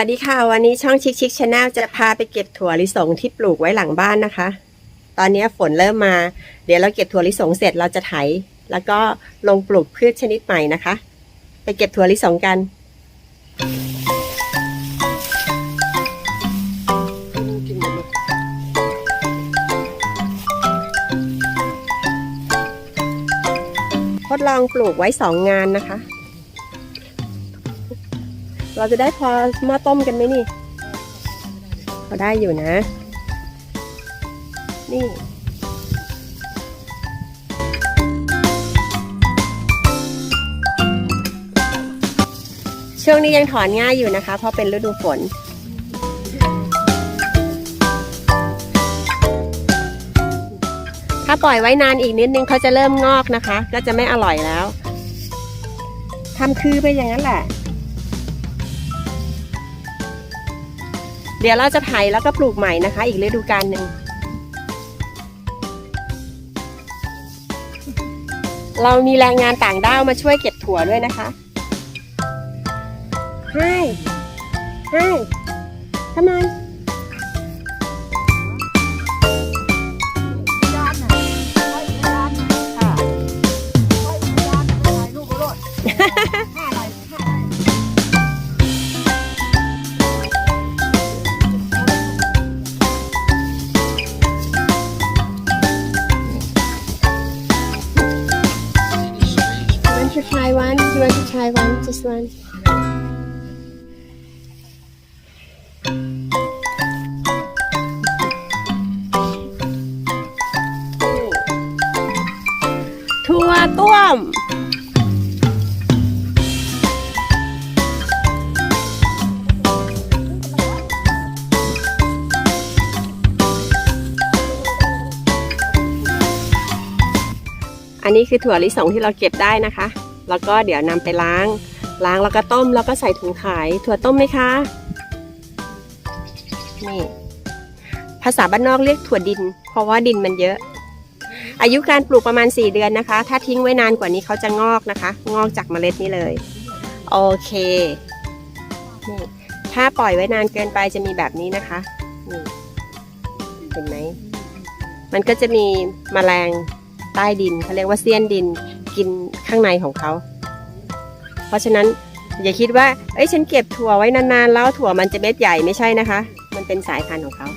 วัสดีค่ะ วันนี้ช่องชิคชิคชาแนลจะพาไปเก็บถั่วลิสงที่ปลูกไว้หลังบ้านนะคะ ตอนนี้ฝนเริ่มมา เดี๋ยวเราเก็บถั่วลิสงเสร็จเราจะไถ แล้วก็ลงปลูกพืชชนิดใหม่นะคะ ไปเก็บถั่วลิสงกันทดลองปลูกไว้สองงานนะคะ เราจะได้พอหม้อต้มกันไหมนี่พอได้อยู่นะ นี่ช่วงนี้ยังถอนง่ายอยู่นะคะ เพราะเป็นฤดูฝน ถ้าปล่อยไว้นานอีกนิดนึงเขาจะเริ่มงอกนะคะ ก็จะไม่อร่อยแล้วทำคือไปอย่างนั้นแหละ เดี๋ยวเราจะไถแล้วก็ปลูกใหม่นะคะ อีกฤดูกาลหนึ่งเรามีแรงงานต่างด้าวมาช่วยเก็บถั่วด้วยนะคะให้ให้ทำไม try one? You want to try one? Just one. ถั่วต้วมอันนี้คือถั่วลิสงที่เราเก็บได้นะคะ แล้วก็เดี๋ยวนำไปล้าง ล้างแล้วก็ต้มแล้วก็ใส่ถุงขาย ถั่วต้มไหมคะ นี่ ภาษาบ้านนอกเรียกถั่วดิน เพราะว่าดินมันเยอะ อายุการปลูกประมาณ 4 เดือนนะคะ ถ้าทิ้งไว้นานกว่านี้เขาจะงอกนะคะ งอกจากเมล็ดนี้เลย โอเค นี่ ถ้าปล่อยไว้นานเกินไปจะมีแบบนี้นะคะ นี่ เห็นไหม มันก็จะมีแมลงใต้ดินเขาเรียกว่าเสี้ยนดินกิน ข้างในของเขา เพราะฉะนั้นอย่าคิดว่า เอ้ยฉันเก็บถั่วไว้นานๆ แล้วถั่วมันจะเม็ดใหญ่ไม่ใช่นะคะ มันเป็นสายพันธุ์ของเขา